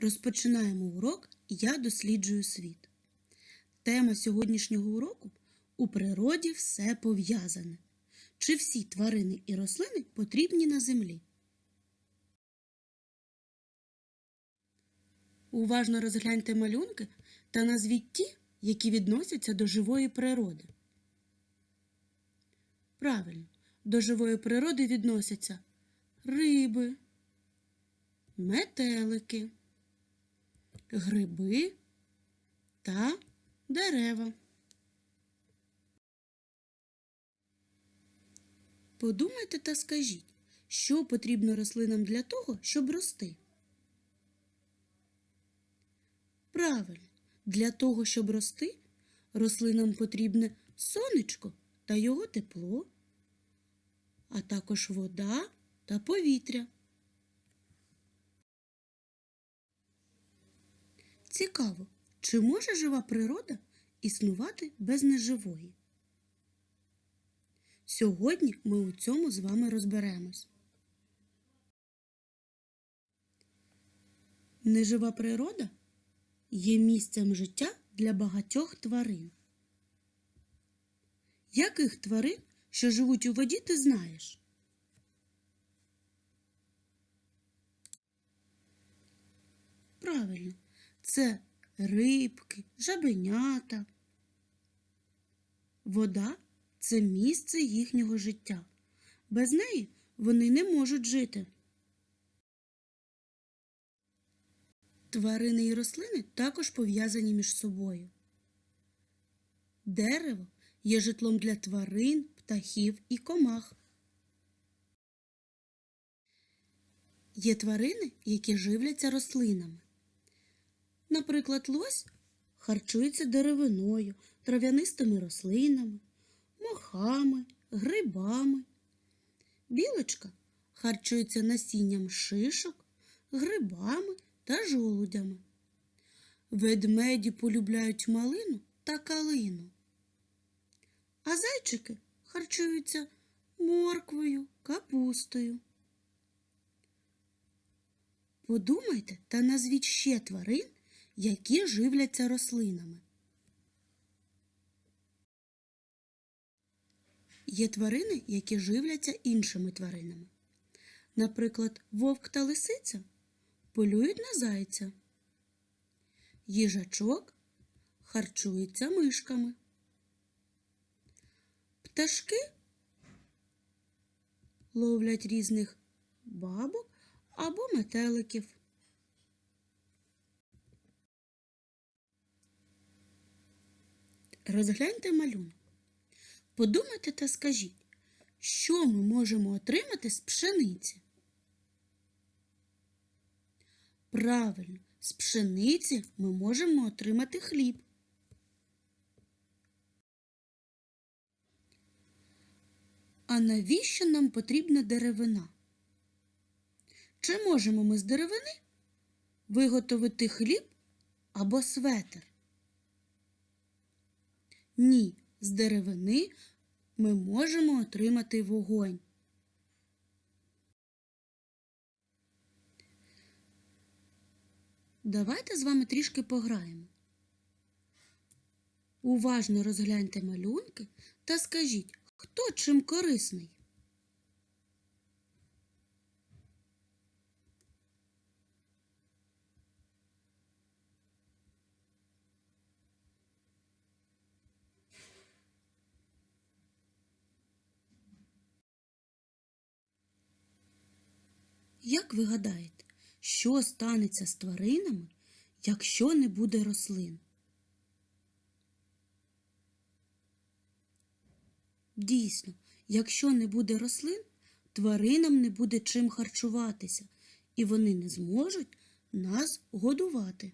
Розпочинаємо урок Я досліджую світ. Тема сьогоднішнього уроку У природі все пов'язане. Чи всі тварини і рослини потрібні на землі? Уважно розгляньте малюнки та назвіть ті, які відносяться до живої природи. Правильно, до живої природи відносяться риби, метелики, гриби та дерева. Подумайте та скажіть, що потрібно рослинам для того, щоб рости. Правильно, для того, щоб рости, рослинам потрібне сонечко та його тепло, а також вода та повітря. Цікаво, чи може жива природа існувати без неживої? Сьогодні ми у цьому з вами розберемось. Нежива природа є місцем життя для багатьох тварин. Яких тварин, що живуть у воді, ти знаєш? Правильно, це рибки, жабенята. Вода це місце їхнього життя. Без неї вони не можуть жити. Тварини і рослини також пов'язані між собою. Дерево є житлом для тварин, птахів і комах. Є тварини, які живляться рослинами. Наприклад, лось харчується деревиною, трав'янистими рослинами, мохами, грибами. Білочка харчується насінням шишок, грибами та жолудями. Ведмеді полюбляють малину та калину. А зайчики харчуються морквою, капустою. Подумайте та назвіть ще тварин, які живляться рослинами. Є тварини, які живляться іншими тваринами. Наприклад, вовк та лисиця полюють на зайця. Їжачок харчується мишками. Пташки ловлять різних бабок або метеликів. Розгляньте малюнок. Подумайте та скажіть, що ми можемо отримати з пшениці? Правильно, з пшениці ми можемо отримати хліб. А навіщо нам потрібна деревина? Чи можемо ми з деревини виготовити хліб або светр? Ні, з деревини ми можемо отримати вогонь. Давайте з вами трішки пограємо. Уважно розгляньте малюнки та скажіть, хто чим корисний. Як ви гадаєте, що станеться з тваринами, якщо не буде рослин? Дійсно, якщо не буде рослин, тваринам не буде чим харчуватися, і вони не зможуть нас годувати.